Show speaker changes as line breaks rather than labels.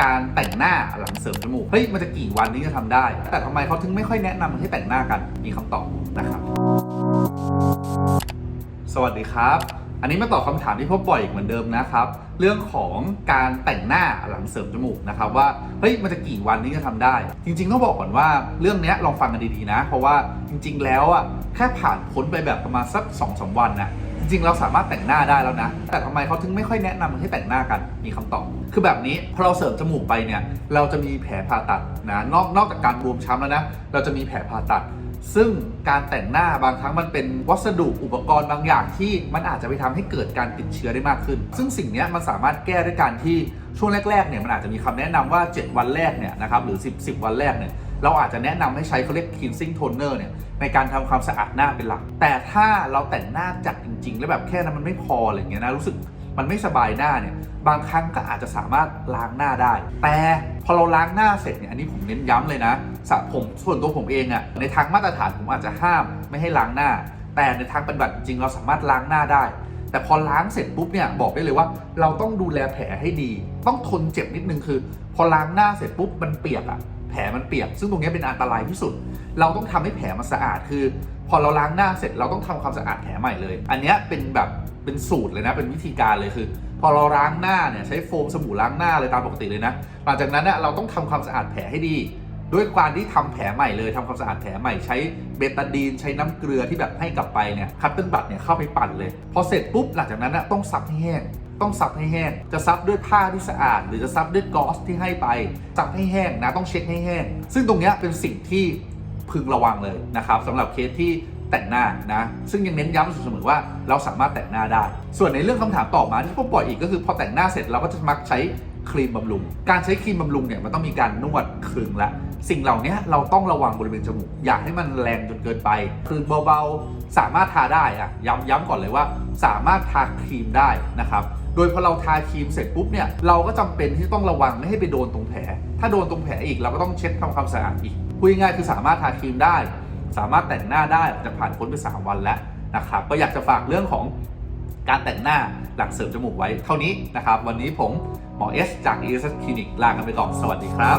การแต่งหน้าหลังเสริมจมูก เฮ้ย มันจะกี่วันนี้จะทำได้ แต่ทำไมเขาถึงไม่ค่อยแนะนำให้แต่งหน้ากัน มีคำตอบนะครับ สวัสดีครับ อันนี้มาตอบคำถามที่พบบ่อยอีกเหมือนเดิมนะครับ เรื่องของการแต่งหน้าหลังเสริมจมูกนะครับว่าเฮ้ยมันจะกี่วันนี้จะทำได้ จริงๆต้องบอกก่อนว่าเรื่องนี้ลองฟังกันดีๆนะ เพราะว่าจริง ๆ แล้วอะแค่ผ่านพ้นไปแบบประมาณสัก2อสวันนะจริงๆเราสามารถแต่งหน้าได้แล้วนะ แต่ทำไมเขาถึงไม่ค่อยแนะนำให้แต่งหน้ากันมีคำตอบ คือแบบนี้พอเราเสริมจมูกไปเนี่ยเราจะมีแผลผ่าตัดนะนอกนอกจากการบวมช้ำแล้วนะเราจะมีแผลผ่าตัด ซึ่งการแต่งหน้าบางครั้งมันเป็นวัสดุอุปกรณ์บางอย่างที่มันอาจจะไปทำให้เกิดการติดเชื้อได้มากขึ้น ซึ่งสิ่งนี้มันสามารถแก้ด้วยการที่ช่วงแรกๆเนี่ยมันอาจจะมีคำแนะนำว่า 7 วันแรกเนี่ยนะครับหรือ 10 10 วันแรกเนี่ยเราอาจจะแนะนำให้ใช้เขาเรียก cleansing toner เนี่ยในการทำความสะอาดหน้าเป็นหลัก แต่ถ้าเราแต่งหน้าจัดจริง ๆ แล้วแบบแค่นั้นมันไม่พออะไรเงี้ยนะรู้สึก มันไม่สบายหน้าเนี่ยบางครั้งก็อาจจะสามารถล้างหน้าได้ แต่พอเราล้างหน้าเสร็จเนี่ยอันนี้ผมเน้นย้ำเลยนะสระผมส่วนตัวผมเองอะ่ะในทางมาตรฐานผมอาจจะห้ามไม่ให้ล้างหน้า แต่ในทางปฏิบัติจริงเราสามารถล้างหน้าได้ แต่พอล้างเสร็จปุ๊บเนี่ยบอกได้เลยว่า เราต้องดูแลแผลให้ดี ต้องทนเจ็บนิดนึงคือ พอล้างหน้าเสร็จปุ๊บมันเปียกอะแผลมันเปียก ซึ่งตรงนี้เป็นอันตรายที่สุด เราต้องทำให้แผลมันสะอาดคือ พอเราล้างหน้าเสร็จเราต้องทำความสะอาดแผลใหม่เลย อันนี้เป็นแบบเป็นสูตรเลยนะเป็นวิธีการเลยคือ พอเราล้างหน้าเนี่ยใช้โฟมสบู่ล้างหน้าเลยตามปกติเลยนะหลังจากนั้นเนี่ยเราต้องทำความสะอาดแผลให้ดี ด้วยการที่ทำแผลใหม่เลยทำความสะอาดแผลใหม่ใช้เบตาดีนใช้น้ำเกลือที่แบบให้กลับไปเนี่ยคัตเติ้ลบัตเนี่ยเข้าไปปั่นเลย พอเสร็จปุ๊บหลังจากนั้นน่ะต้องซับให้แห้งต้องซับให้แห้ง จะซับด้วยผ้าที่สะอาด หรือจะซับด้วยกอสที่ให้ไปซับให้แห้งนะต้องเช็ดให้แห้ง ซึ่งตรงเนี้ยเป็นสิ่งที่ พึงระวังเลยนะครับสำหรับเคสที่แต่งหน้านะซึ่งยังเน้นย้ำเสมอว่าเราสามารถแต่งหน้าได้ ส่วนในเรื่องคำถามต่อมาที่ผมปล่อยอีกก็คือพอแต่งหน้าเสร็จเราก็จะมักใช้ครีมบำรุง การใช้ครีมบำรุงเนี่ยมันต้องมีการนวดคลึงละ สิ่งเหล่านี้เราต้องระวังบริเวณจมูก อย่าให้มันแรงจนเกินไปคลึงเบาๆ สามารถทาได้อะย้ำย้ำก่อนเลยว่า สามารถทาครีมได้นะครับ โดยพอเราทาครีมเสร็จปุ๊บเนี่ยเราก็จำเป็นที่ต้องระวังไม่ให้ไปโดนตรงแผล ถ้าโดนตรงแผลอีกเราก็ต้องเช็ดทำความสะอาดอีก พูดง่ายๆคือสามารถทาครีมได้ สามารถแต่งหน้าได้จะผ่านพ้นไป 3 วันแล้วนะครับก็อยากจะฝากเรื่องของการแต่งหน้าหลังเสริมจมูกไว้เท่านี้นะครับ วันนี้ผมหมอเอสจาก e s คลินิกลากันไปก่อนสวัสดีครับ